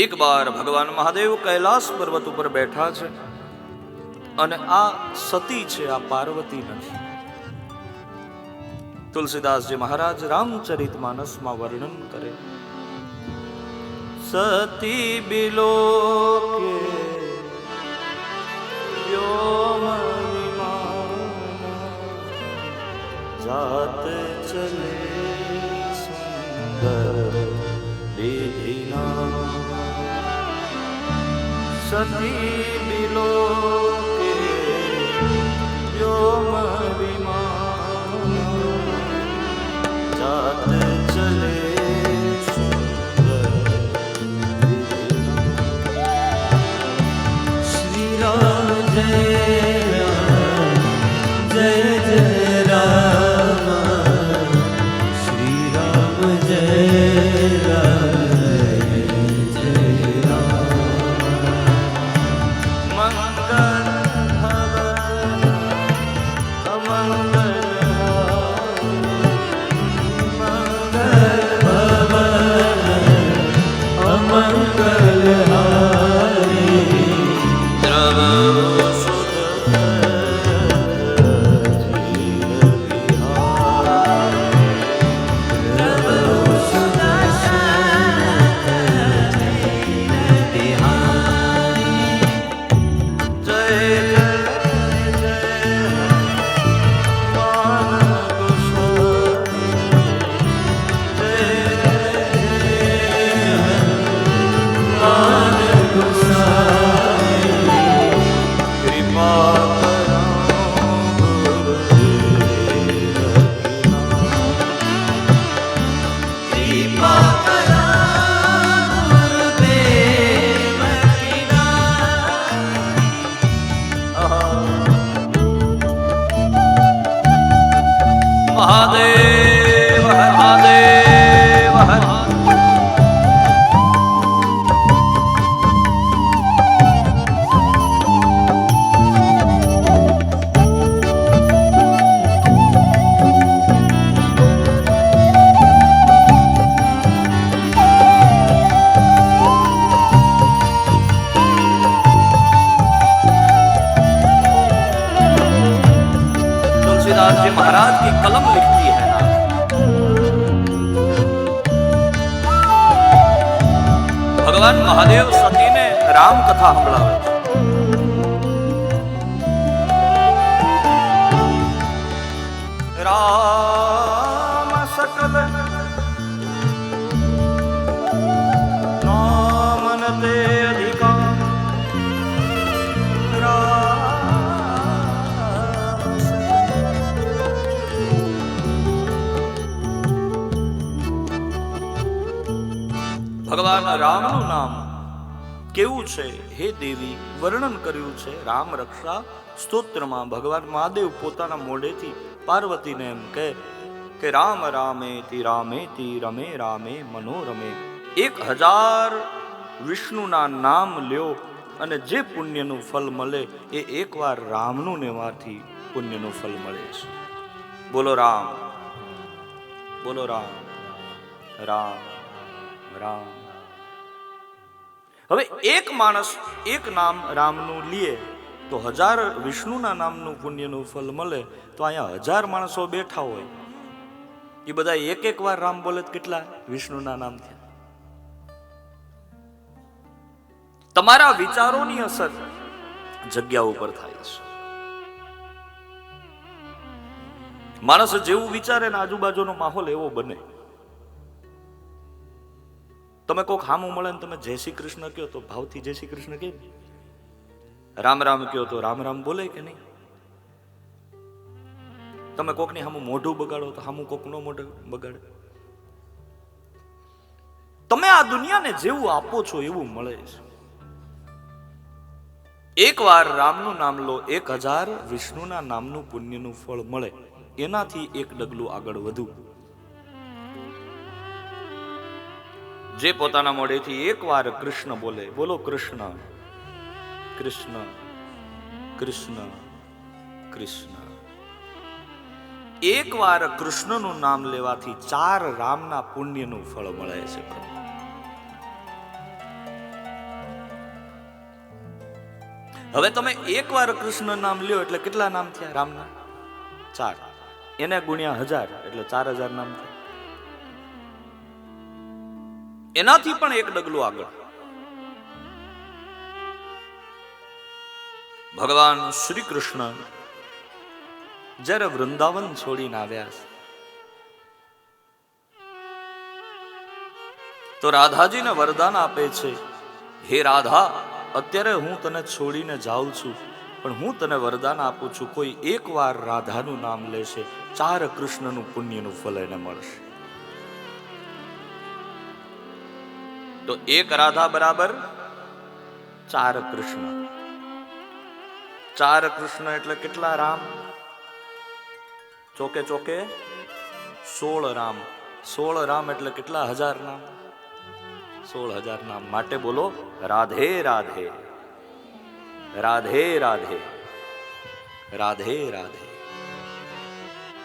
એક બાર ભગવાન મહાદેવ કૈલાસ પર્વત ઉપર બેઠા છે અને આ સતી છે, આ પાર્વતી નથી. તુલસીદાસજી મહારાજ રામચરિત માનસમાં વર્ણન કરે. સતી બિલો જાત ચલે સુંદર સતી બિલો વ્યોમ વિમાન જાત ચલે શ્રી રામ જય ਮੰਗਲ ભગવાન મહાદેવ સતીને રામ કથા સંભળાવે છે. રામનું નામ. કેવું છે? હે દેવી, વર્ણન કર્યું છે. રામ રક્ષા, સ્તોત્રમાં ભગવાન મહાદેવ પોતાના મોઢેથી પાર્વતીને એમ કહે કે, રામ રામે તી રામે તી રમે રામે મનોરમે. એક હજાર વિષ્ણુના નામ લ્યો અને જે પુણ્યનું ફલ મળે એ એકવાર રામનું નેવાથી પુણ્યનું ફલ મળે છે. બોલો રામ. બોલો રામ. રામ રામ. હવે એક માણસ એક નામ રામનું લે, તો હજાર વિષ્ણુના નામનું પુણ્યનું ફલ મળે, તો અહીંયા હજાર માણસો બેઠા હોય. એ બધા એક એક વાર રામ બોલે કેટલા વિષ્ણુના નામ થયા? તમારા વિચારોની અસર જગ્યા ઉપર થાય છે. માણસ જેવું વિચારે ને આજુબાજુનો માહોલ એવો બને. તમે કોક હામું મળે ને તમે જય શ્રી કૃષ્ણ કહો તો ભાવથી જય શ્રી કૃષ્ણ કે રામ રામ કહો તો રામ રામ બોલે કે નહીં? તમે કોકની હામું મોઢું બગાડો તો હામું કોક નો મોઢું બગાડે. તમે આ દુનિયાને જેવું આપો છો એવું મળે છે. એક વાર રામનું નામ લો, એક હજાર વિષ્ણુના નામનું પુણ્યનું ફળ મળે. એનાથી એક ડગલું આગળ વધુ. જે પોતાના મોઢેથી એકવાર કૃષ્ણ બોલે, બોલો કૃષ્ણ. કૃષ્ણ કૃષ્ણ કૃષ્ણ. એકવાર કૃષ્ણનું નામ લેવાથી ચાર રામના પુણ્યનું ફળ મળે છે હવે તમે એકવાર કૃષ્ણ નામ લ્યો એટલે કેટલા નામ થયા રામના? ચાર. એને ગુણ્યા હજાર, એટલે ચાર હજાર નામ થયા. એનાથી પણ એક ડગલું આગળ. ભગવાન શ્રી કૃષ્ણ જ્યારે વૃંદાવન છોડીને આવ્યા છે, તો રાધાજીને વરદાન આપે છે, હે રાધા, અત્યારે હું તને છોડીને જાઉં છું, પણ હું તને વરદાન આપું છું, કોઈ એકવાર રાધાનું નામ લેશે, ચાર કૃષ્ણનું પુણ્યનું ફલ એને મળશે. તો એક રાધા બરાબર ચાર કૃષ્ણ ચાર કૃષ્ણ એટલે કેટલા રામ ચોકે ચોકે સોળ રામ સોળ રામ એટલે કેટલા હજાર નામ સોળ હજાર નામ માટે બોલો રાધે રાધે રાધે રાધે રાધે રાધે